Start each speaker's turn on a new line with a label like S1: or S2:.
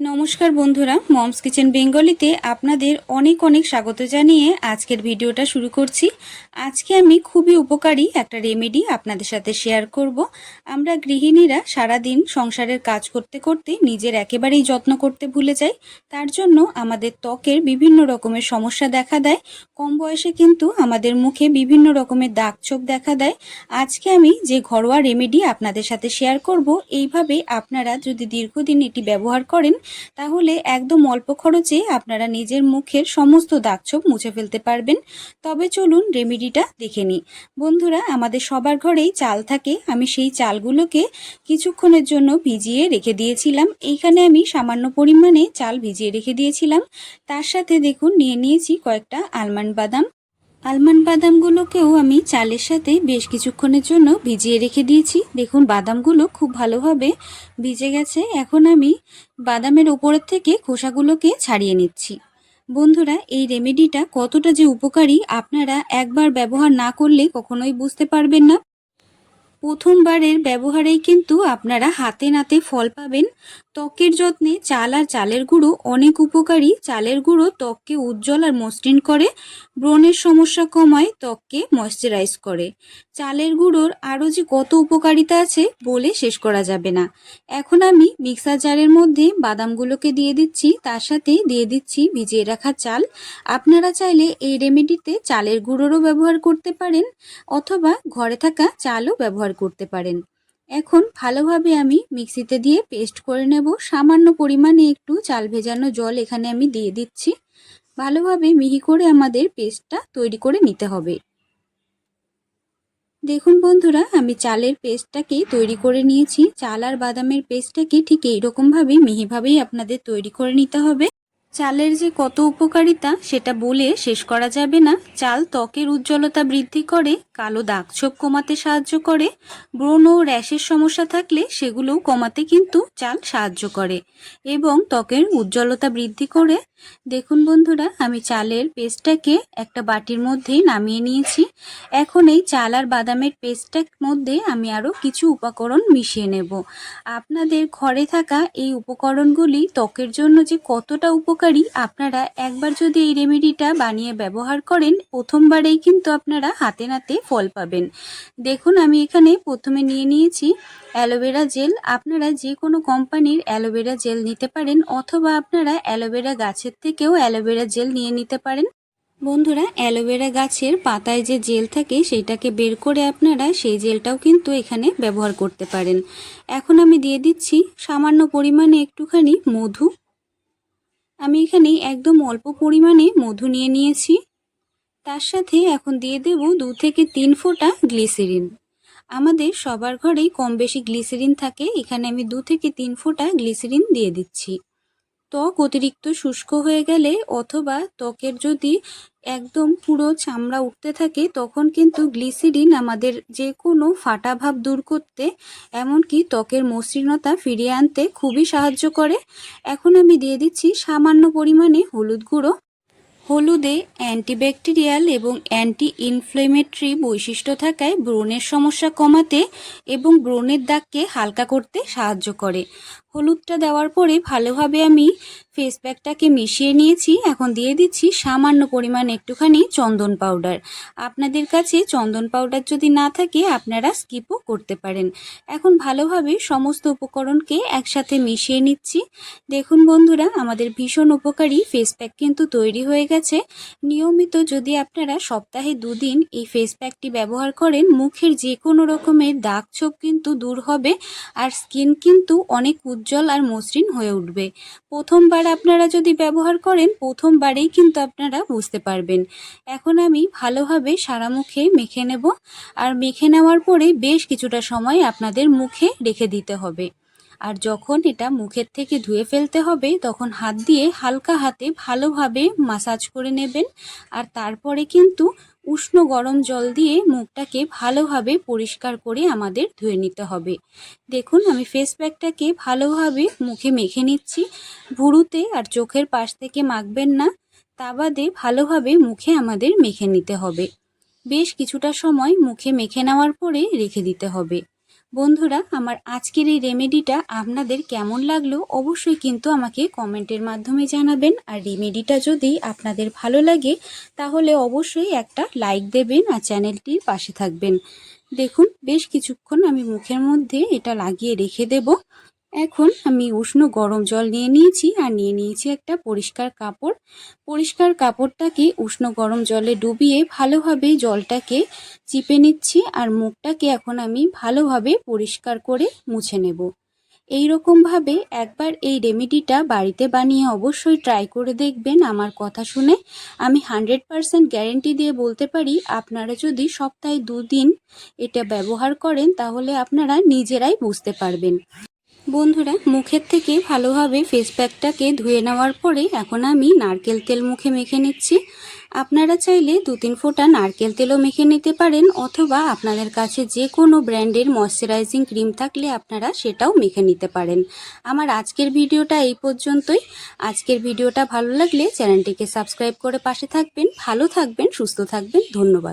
S1: নমস্কার বন্ধুরা, moms kitchen বেঙ্গলিতে আপনাদের অনেক অনেক স্বাগত জানিয়ে আজকের ভিডিওটা শুরু করছি। আজকে আমি খুবই উপকারী একটা রেমেডি আপনাদের সাথে শেয়ার করব। আমরা গৃহিণীরা সারাদিন সংসারের কাজ করতে করতে নিজের একেবারেই যত্ন করতে ভুলে যাই। তার জন্য আমাদের ত্বকের বিভিন্ন রকমের সমস্যা দেখা দেয়। কম বয়সে কিন্তু আমাদের মুখে বিভিন্ন রকমের দাগ ছোপ দেখা দেয়। আজকে আমি যে ঘরোয়া রেমেডি আপনাদের সাথে শেয়ার করব, এইভাবে আপনারা যদি দীর্ঘদিন এটি ব্যবহার করেন তাহলে একদম অল্প খরচে আপনারা নিজের মুখের সমস্ত দাগছোপ মুছে ফেলতে পারবেন। তবে চলুন রেমেডিটা দেখে নিই। বন্ধুরা, আমাদের সবার ঘরেই চাল থাকে। আমি সেই চালগুলোকে কিছুক্ষণের জন্য ভিজিয়ে রেখে দিয়েছিলাম। এইখানে আমি সামান্য পরিমাণে চাল ভিজিয়ে রেখে দিয়েছিলাম। তার সাথে দেখুন, নিয়ে নিয়েছি কয়েকটা আলমন্ড বাদাম। আলমন্ড বাদামগুলোকেও আমি চালের সাথে বেশ কিছুক্ষণের জন্য ভিজিয়ে রেখে দিয়েছি। দেখুন, বাদামগুলো খুব ভালোভাবে ভিজে গেছে। এখন আমি বাদামের ওপরের থেকে খোসাগুলোকে ছাড়িয়ে নিচ্ছি। বন্ধুরা, এই রেমেডিটা কতটা যে উপকারী আপনারা একবার ব্যবহার না করলে কখনোই বুঝতে পারবেন না। প্রথমবারের ব্যবহারেই কিন্তু আপনারা হাতে নাতে ফল পাবেন। ত্বকের যত্নে চাল আর চালের গুঁড়ো অনেক উপকারী। চালের গুঁড়ো ত্বককে উজ্জ্বল আর মসৃণ করে, ব্রণের সমস্যা কমায়, ত্বককে ময়শ্চারাইজ করে। চালের গুঁড়োর আরও যে কত উপকারিতা আছে বলে শেষ করা যাবে না। এখন আমি মিক্সার জারের মধ্যে বাদামগুলোকে দিয়ে দিচ্ছি, তার সাথে দিয়ে দিচ্ছি ভিজিয়ে রাখা চাল। আপনারা চাইলে এই রেমেডিতে চালের গুঁড়োরও ব্যবহার করতে পারেন, অথবা ঘরে থাকা চালও ব্যবহার করতে পারেন। এখন ভালোভাবে আমি মিক্সিতে দিয়ে পেস্ট করে নেব। সামান্য পরিমাণে একটু চাল ভেজানো জল এখানে আমি দিয়ে দিচ্ছি। ভালোভাবে মিহি করে আমাদের পেস্টটা তৈরি করে নিতে হবে। দেখুন বন্ধুরা, আমি চালের পেস্টটাকে তৈরি করে নিয়েছি। চাল আর বাদামের পেস্টটাকে ঠিক এইরকমভাবে মিহিভাবেই আপনাদের তৈরি করে নিতে হবে। চালের যে কত উপকারিতা, সেটা বলে শেষ করা যাবে না। চাল ত্বকের উজ্জ্বলতা বৃদ্ধি করে, কালো দাগছোপ কমাতে সাহায্য করে। ব্রণ ও র্যাশের সমস্যা থাকলে সেগুলোও কমাতে কিন্তু চাল সাহায্য করে এবং ত্বকের উজ্জ্বলতা বৃদ্ধি করে। দেখুন বন্ধুরা, আমি চালের পেস্টটাকে একটা বাটির মধ্যে নামিয়ে নিয়েছি। এখন এই চাল আর বাদামের পেস্টটার মধ্যে আমি আরও কিছু উপকরণ মিশিয়ে নেব। আপনাদের ঘরে থাকা এই উপকরণগুলি ত্বকের জন্য যে কতটা উপকারী আপনারা একবার যদি এই রেমেডিটা বানিয়ে ব্যবহার করেন, প্রথমবারেই কিন্তু আপনারা হাতে নাতে ফল পাবেন। দেখুন, আমি এখানে প্রথমে নিয়ে নিয়েছি অ্যালোভেরা জেল। আপনারা যে কোনো কোম্পানির অ্যালোভেরা জেল নিতে পারেন, অথবা আপনারা অ্যালোভেরা গাছের থেকেও অ্যালোভেরা জেল নিয়ে নিতে পারেন। বন্ধুরা, অ্যালোভেরা গাছের পাতায় যে জেল থাকে, সেইটাকে বের করে আপনারা সেই জেলটাও কিন্তু এখানে ব্যবহার করতে পারেন। এখন আমি দিয়ে দিচ্ছি সামান্য পরিমাণে একটুখানি মধু। আমি এখানে একদম অল্প পরিমাণে মধু নিয়ে নিয়েছি। তার সাথে এখন দিয়ে দেব দু থেকে তিন ফোঁটা গ্লিসেরিন। আমাদের সবার ঘরেই কম বেশি গ্লিসেরিন থাকে। এখানে আমি দু থেকে তিন ফোঁটা গ্লিসেরিন দিয়ে দিচ্ছি। ত্বক অতিরিক্ত শুষ্ক হয়ে গেলে অথবা ত্বকের যদি একদম পুরো চামড়া উঠতে থাকে, তখন কিন্তু গ্লিসিডিন আমাদের যে কোনো ফাটা ভাব দূর করতে, এমনকি ত্বকের মসৃণতা ফিরিয়ে আনতে খুবই সাহায্য করে। এখন আমি দিয়ে দিচ্ছি সামান্য পরিমাণে হলুদ গুঁড়ো। হলুদে অ্যান্টিব্যাকটেরিয়াল এবং অ্যান্টি ইনফ্লেমেটরি বৈশিষ্ট্য থাকায় ব্রণের সমস্যা কমাতে এবং ব্রণের দাগকে হালকা করতে সাহায্য করে। হলুদটা দেওয়ার পরে ভালোভাবে আমি ফেস প্যাকটাকে মিশিয়ে নিয়েছি। এখন দিয়ে দিচ্ছি সামান্য পরিমাণ একটুখানি চন্দন পাউডার আপনাদের কাছে চন্দন পাউডার যদি না থাকে, আপনারা স্কিপও করতে পারেন। এখন ভালোভাবে সমস্ত উপকরণকে একসাথে মিশিয়ে নিচ্ছি। দেখুন বন্ধুরা, আমাদের ভীষণ উপকারী ফেস প্যাক কিন্তু তৈরি হয়ে গেছে। নিয়মিত যদি আপনারা সপ্তাহে দুদিন এই ফেস প্যাকটি ব্যবহার করেন, মুখের যে কোনো রকমের দাগ ছোপ কিন্তু দূর হবে। আর স্কিন কিন্তু অনেক উজ্জ্বল আর মসৃণ হয়ে উঠবে। প্রথমবার আপনারা যদি ব্যবহার করেন, প্রথমবারেই কিন্তু আপনারা বুঝতে পারবেন। এখন আমি ভালোভাবে সারা মুখে মেখে নেব। আর মেখে নেওয়ার পরে বেশ কিছুটা সময় আপনাদের মুখে রেখে দিতে হবে। আর যখন এটা মুখের থেকে ধুয়ে ফেলতে হবে, তখন হাত দিয়ে হালকা হাতে ভালোভাবে মাসাজ করে নেবেন। আর তারপরে কিন্তু উষ্ণ গরম জল দিয়ে মুখটাকে ভালোভাবে পরিষ্কার করে আমাদের ধুয়ে নিতে হবে। দেখুন, আমি ফেস প্যাকটাকে ভালোভাবে মুখে মেখে নিচ্ছি। ভুরুতে আর চোখের পাশ থেকে মাখবেন না। তা বাদে ভালোভাবে মুখে আমাদের মেখে নিতে হবে। বেশ কিছুটা সময় মুখে মেখে নেওয়ার পরে রেখে দিতে হবে। বন্ধুরা, আমার আজকের এই রেমেডিটা আপনাদের কেমন লাগল অবশ্যই কিন্তু আমাকে কমেন্টের মাধ্যমে জানাবেন। আর রেমেডিটা যদি আপনাদের ভালো লাগে, তাহলে অবশ্যই একটা লাইক দেবেন আর চ্যানেলটির পাশে থাকবেন। দেখুন, বেশ কিছুক্ষণ আমি মুখের মধ্যে এটা লাগিয়ে রেখে দেব। এখন আমি উষ্ণ গরম জল নিয়ে নিয়েছি আর নিয়ে নিয়েছি একটা পরিষ্কার কাপড়। পরিষ্কার কাপড়টাকে উষ্ণ গরম জলে ডুবিয়ে ভালোভাবে জলটাকে চিপে নিচ্ছি আর মুখটাকে এখন আমি ভালোভাবে পরিষ্কার করে মুছে নেব। এই রকমভাবে একবার এই রেমেডিটা বাড়িতে বানিয়ে অবশ্যই ট্রাই করে দেখবেন আমার কথা শুনে। আমি হান্ড্রেড পারসেন্ট গ্যারেন্টি দিয়ে বলতে পারি, আপনারা যদি সপ্তাহে দুদিন এটা ব্যবহার করেন তাহলে আপনারা নিজেরাই বুঝতে পারবেন। বন্ধুরা, মুখের থেকে ভালোভাবে ফেস প্যাকটাকে ধুয়ে নেওয়ার পরে এখন আমি নারকেল তেল মুখে মেখে নিচ্ছি। আপনারা চাইলে দু তিন ফোঁটা নারকেল তেলও মেখে নিতে পারেন, অথবা আপনাদের কাছে যে কোনো ব্র্যান্ডের ময়শ্চারাইজিং ক্রিম থাকলে আপনারা সেটাও মেখে নিতে পারেন। আমার আজকের ভিডিওটা এই পর্যন্তই। আজকের ভিডিওটা ভালো লাগলে চ্যানেলটিকে সাবস্ক্রাইব করে পাশে থাকবেন। ভালো থাকবেন, সুস্থ থাকবেন। ধন্যবাদ।